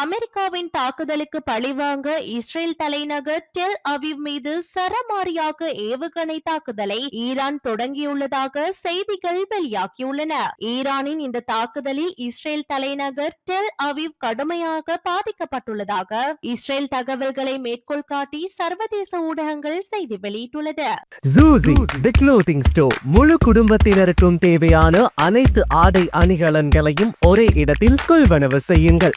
அமெரிக்காவின் தாக்குதலுக்கு பழிவாங்க இஸ்ரேல் தலைநகர் டெல் அவிவ் மீது சரமாரியாக ஏவுகணை தாக்குதலை ஈரான் தொடங்கியுள்ளதாக செய்திகள் வெளியாகியுள்ளன. ஈரானின் இந்த தாக்குதலில் இஸ்ரேல் தலைநகர் டெல் அவிவ் கடுமையாக பாதிக்கப்பட்டுள்ளதாக இஸ்ரேல் தகவல்களை மேற்கோள் காட்டி சர்வதேச ஊடகங்கள் செய்தி வெளியிட்டுள்ளது. ஸ்டோர் முழு குடும்பத்தினருக்கும் தேவையான அனைத்து ஆடை அணிகலன்களையும் ஒரே இடத்தில் கொள்வனவு செய்யுங்கள்.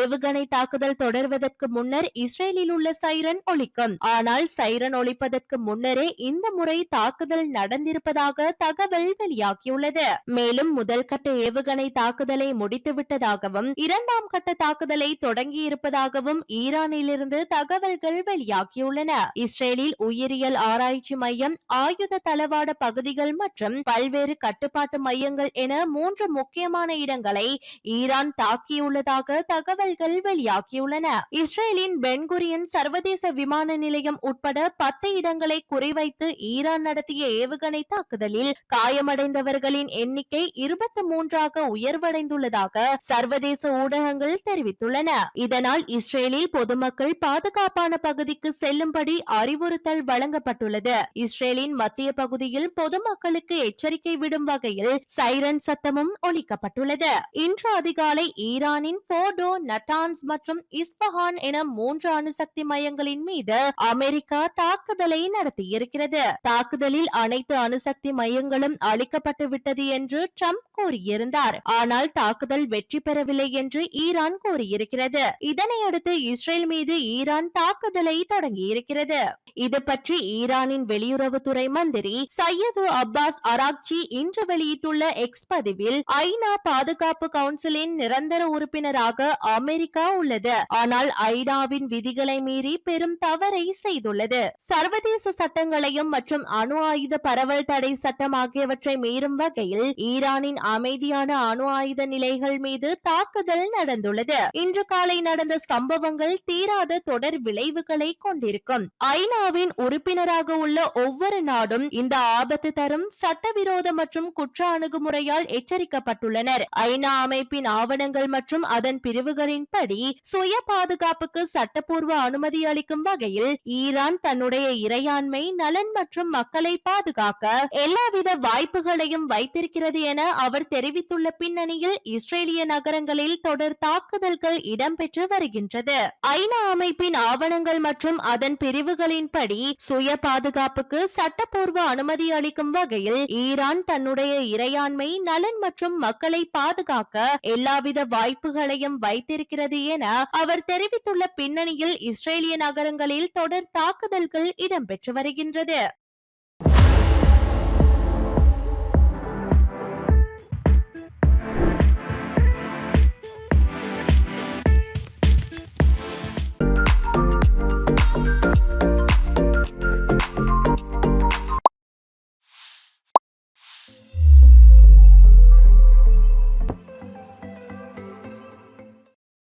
ஏவுகணை தாக்குதல் தொடர்வதற்கு முன்னர் இஸ்ரேலில் உள்ள சைரன் ஒழிக்கும் ஆனால் சைரன் ஒழிப்பதற்கு முன்னரே இந்த முறை தாக்குதல் நடந்திருப்பதாக தகவல் வெளியாகியுள்ளது. மேலும் முதல் கட்ட ஏவுகணை தாக்குதலை முடித்துவிட்டதாகவும் இரண்டாம் கட்ட தாக்குதலை தொடங்கியிருப்பதாகவும் ஈரானிலிருந்து தகவல்கள் வெளியாகியுள்ளன. இஸ்ரேலில் உயிரியல் ஆராய்ச்சி மையம் ஆயுத தளவாட பகுதிகள் மற்றும் பல்வேறு கட்டுப்பாட்டு மையங்கள் என மூன்று முக்கியமான இடங்களை ஈரான் தாக்கியுள்ளதாக தகவல் தகவல்கள் வெளியாகியுள்ளன. இஸ்ரேலின் பென்குரியன் சர்வதேச விமான நிலையம் உட்பட பத்து இடங்களை குறிவைத்து ஈரான் நடத்திய ஏவுகணை தாக்குதலில் காயமடைந்தவர்களின் எண்ணிக்கை இருபத்தி மூன்றாக உயர்வடைந்துள்ளதாக சர்வதேச ஊடகங்கள் தெரிவித்துள்ளன. இதனால் இஸ்ரேலில் பொதுமக்கள் பாதுகாப்பான பகுதிக்கு செல்லும்படி அறிவுறுத்தல் வழங்கப்பட்டுள்ளது. இஸ்ரேலின் மத்திய பகுதியில் பொதுமக்களுக்கு எச்சரிக்கை விடும் வகையில் சைரன் சத்தமும் ஒலிக்கப்பட்டுள்ளது. இன்று அதிகாலை ஈரானின் போர்டோ நட்டான்ஸ் மற்றும் இஸ்பஹான் என மூன்று அணுசக்தி மையங்களின் மீது அமெரிக்கா தாக்குதலை நடத்தியிருக்கிறது. தாக்குதலில் அனைத்து அணுசக்தி மையங்களும் அழிக்கப்பட்டு விட்டது என்று ட்ரம்ப் கூறியிருந்தார். ஆனால் தாக்குதல் வெற்றி பெறவில்லை என்று ஈரான் கூறியிருக்கிறது. இதனையடுத்து இஸ்ரேல் மீது ஈரான் தாக்குதலை தொடங்கியிருக்கிறது. இது பற்றி ஈரானின் வெளியுறவுத்துறை மந்திரி சையது அப்பாஸ் அராக்சி இன்று வெளியிட்டுள்ள எக்ஸ் பதிவில் ஐநா பாதுகாப்பு கவுன்சிலின் நிரந்தர உறுப்பினராக அமெரிக்கா உள்ளது. ஆனால் ஐநாவின் விதிகளை மீறி பெரும் தவறை செய்துள்ளது. சர்வதேச சட்டங்களையும் மற்றும் அணு ஆயுத பரவல் தடை சட்டம் ஆகியவற்றை மீறும் வகையில் ஈரானின் அமைதியான அணு ஆயுத நிலைகள் மீது தாக்குதல் நடந்துள்ளது. இன்று காலை நடந்த சம்பவங்கள் தீராத தொடர் விளைவுகளை கொண்டிருக்கும். ஐநாவின் உறுப்பினராக உள்ள ஒவ்வொரு நாடும் இந்த ஆபத்து தரும் சட்டவிரோத மற்றும் குற்ற அணுகுமுறையால் எச்சரிக்கப்பட்டுள்ளனர். ஐநா அமைப்பின் ஆவணங்கள் மற்றும் அதன் பிரிவுகள் பிரிவுகளின்படி சுய பாதுகாப்புக்கு சட்டப்பூர்வ அனுமதி அளிக்கும் வகையில் ஈரான் தன்னுடைய இறையாண்மை நலன் மற்றும் மக்களை பாதுகாக்க எல்லாவித வாய்ப்புகளையும் வைத்திருக்கிறது என அவர் தெரிவித்துள்ள பின்னணியில் இஸ்ரேலிய நகரங்களில் தொடர் தாக்குதல்கள் இடம்பெற்று வருகின்றது. ஐநா அமைப்பின் ஆவணங்கள் மற்றும் அதன் பிரிவுகளின்படி சுய பாதுகாப்புக்கு சட்டப்பூர்வ அனுமதி அளிக்கும் வகையில் ஈரான் தன்னுடைய இறையாண்மை நலன் மற்றும் மக்களை பாதுகாக்க எல்லாவித வாய்ப்புகளையும் வைத்து வைத்திருக்கிறது என அவர் தெரிவித்துள்ள பின்னணியில் இஸ்ரேலிய நகரங்களில் தொடர் தாக்குதல்கள் இடம்பெற்று வருகின்றது.